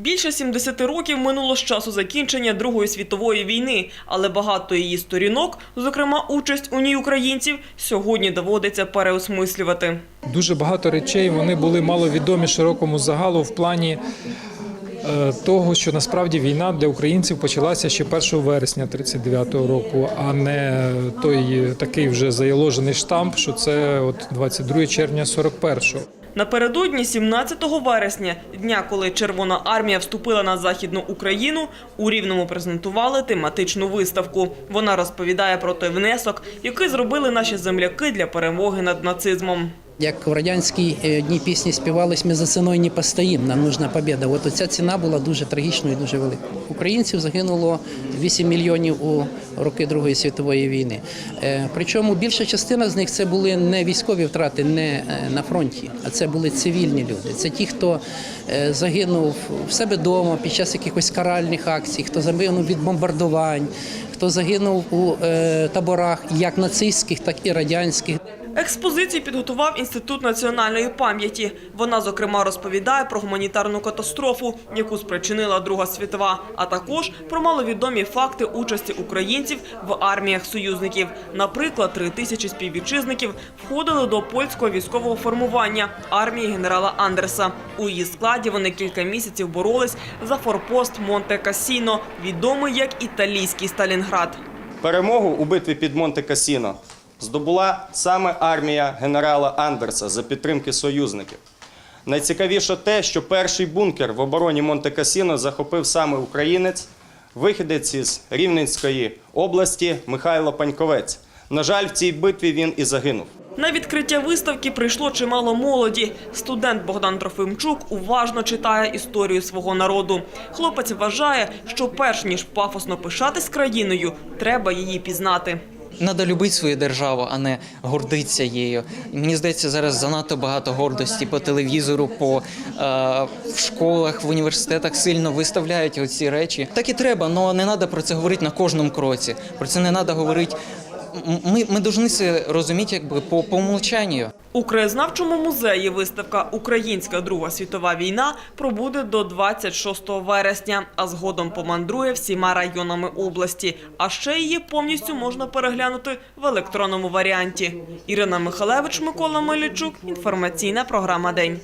Більше 70 років минуло з часу закінчення Другої світової війни, але багато її сторінок, зокрема участь у ній українців, сьогодні доводиться переосмислювати. Дуже багато речей вони були маловідомі широкому загалу в плані е, того, що насправді війна для українців почалася ще 1 вересня 39-го року, а не той такий вже заяложений штамп, що це от 22 червня 41-го. Напередодні 17 вересня, дня, коли Червона армія вступила на західну Україну, у Рівному презентували тематичну виставку. Вона розповідає про той внесок, який зробили наші земляки для перемоги над нацизмом. Як в радянській е, дні пісні співались, ми за ціною не постоїм, нам нужна побіда. От оця ціна була дуже трагічною і дуже великою. Українців загинуло 8 мільйонів у роки Другої світової війни. Е, Причому більша частина з них це були не військові втрати, не е, на фронті, а це були цивільні люди. Це ті, хто загинув в себе вдома під час якихось каральних акцій, хто загинув від бомбардувань, хто загинув у таборах як нацистських, так і радянських. Експозицію підготував Інститут національної пам'яті. Вона, зокрема, розповідає про гуманітарну катастрофу, яку спричинила Друга світова, а також про маловідомі факти участі українців в арміях союзників. Наприклад, три тисячі співвітчизників входили до польського військового формування армії генерала Андерса. У її складі вони кілька місяців боролись за форпост Монте Касіно, відомий як італійський Сталінград. Перемогу у битві під Монте-Касіно здобула саме армія генерала Андерса за підтримки союзників. Найцікавіше те, що перший бункер в обороні Монте-Касіно захопив саме українець, вихідець із Рівненської області Михайло Паньковець. На жаль, в цій битві він і загинув. На відкриття виставки прийшло чимало молоді. Студент Богдан Трофимчук уважно читає історію свого народу. Хлопець вважає, що перш ніж пафосно пишатись країною, треба її пізнати. Надо любити свою державу, а не гордитися її. Мені здається, зараз занадто багато гордості по телевізору, по е, в школах, в університетах сильно виставляють оці речі. Так і треба, але не треба про це говорити на кожному кроці. Про це не треба говорити. Ми, повинні це розуміти якби по, по умолчанню. У краєзнавчому музеї виставка Українська Друга світова війна пробуде до 26 вересня, а згодом помандрує всіма районами області. А ще її повністю можна переглянути в електронному варіанті. Ірина Михалевич, Микола Милічук. Інформаційна програма День.